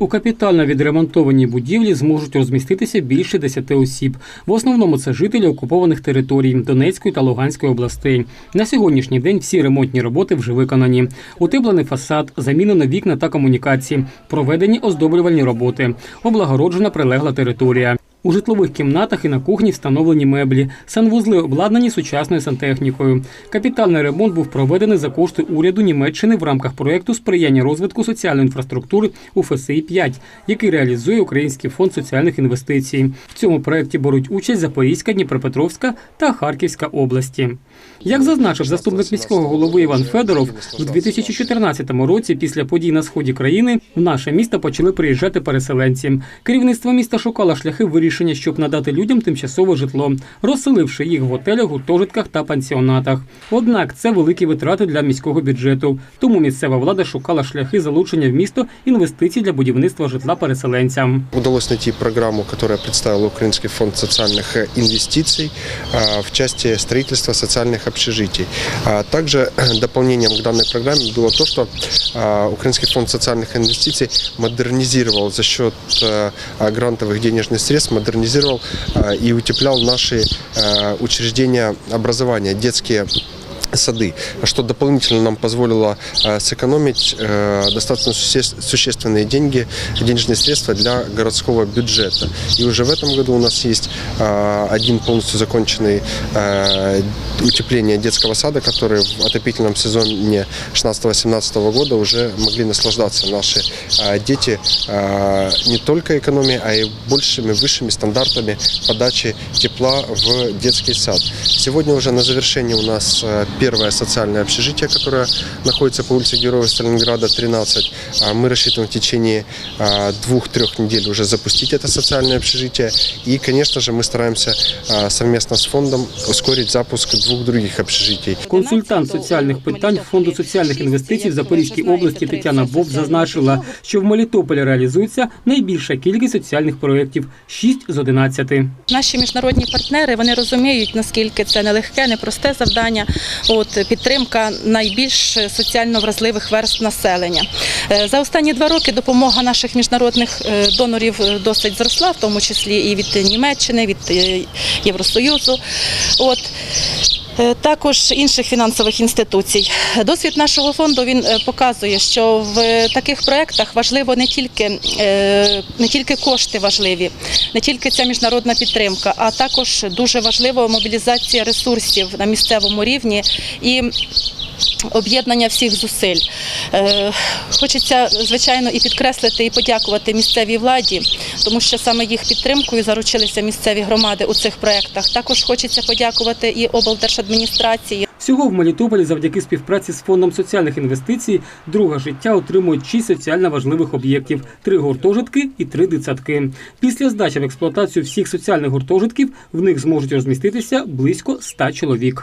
У капітально відремонтованій будівлі зможуть розміститися більше 10 осіб. В основному це жителі окупованих територій Донецької та Луганської областей. На сьогоднішній день всі ремонтні роботи вже виконані. Утеплений фасад, замінено вікна та комунікації, проведені оздоблювальні роботи, облагороджена прилегла територія. У житлових кімнатах і на кухні встановлені меблі, санвузли обладнані сучасною сантехнікою. Капітальний ремонт був проведений за кошти уряду Німеччини в рамках проєкту сприяння розвитку соціальної інфраструктури у ФСІ 5 який реалізує Український фонд соціальних інвестицій. В цьому проєкті беруть участь Запорізька, Дніпропетровська та Харківська області. Як зазначив заступник міського голови Іван Федоров, в 2014 році, після подій на сході країни, в наше місто почали приїжджати переселенці. Керівництво міста шукало шляхи вирішення, щоб надати людям тимчасове житло, розселивши їх в готелях, гуртожитках та пансіонатах. Однак це великі витрати для міського бюджету. Тому місцева влада шукала шляхи залучення в місто інвестицій для будівництва житла переселенцям. Удалось найти программу, которая представила Украинский фонд социальных э, инвестиций а, в части строительства социальных общежитий. А Также э, дополнением к данной программе было то, что а, Украинский фонд социальных инвестиций модернизировал за счет э, а, грантовых денежных средств, модернизировал и утеплял наши учреждения образования, детские сады, что дополнительно нам позволило э, сэкономить э, достаточно суще- существенные деньги, денежные средства для городского бюджета. И уже в этом году у нас есть э, один полностью законченный утепление детского сада, который в отопительном сезоне 16-17 года уже могли наслаждаться наши дети не только экономией, а и большими, высшими стандартами подачи тепла в детский сад. Сегодня уже на завершении у нас первое социальное общежитие, которое находится по улице Героев Сталинграда, 13. А Мы рассчитываем в течение а, двух-трех недель уже запустить это социальное общежитие. И, конечно же, мы стараемся а, совместно с фондом ускорить запуск двух других общежитий. Консультант соціальних питань фонду соціальних інвестицій в Запорізькій області Тетяна Боб зазначила, що в Мелітополі реалізується найбільша кількість соціальних проєктів 6 з 11. Наші міжнародні партнери вони розуміють, наскільки це нелегке, непросте завдання. От підтримка найбільш соціально вразливих верст населення. Е, За останні два роки допомога наших міжнародних е, донорів е, досить зросла, в тому числі і від Німеччини, від Євросоюзу. От. Е, Також інших фінансових інституцій. Досвід нашого фонду він е, показує, що в таких проєктах важливо не тільки, е, не тільки кошти важливі, не тільки ця міжнародна підтримка, а також дуже важлива мобілізація ресурсів на місцевому рівні і об'єднання всіх зусиль. Е, Хочеться, звичайно, і підкреслити, і подякувати місцевій владі, тому що саме їх підтримкою заручилися місцеві громади у цих проєктах. Також хочеться подякувати і облдержадміністрації. Всього в Мелітополі завдяки співпраці з фондом соціальних інвестицій друге життя отримують 6 соціально важливих об'єктів: три гуртожитки і три дитсадки. Після здачі в експлуатацію всіх соціальних гуртожитків в них зможуть розміститися близько 100 чоловік.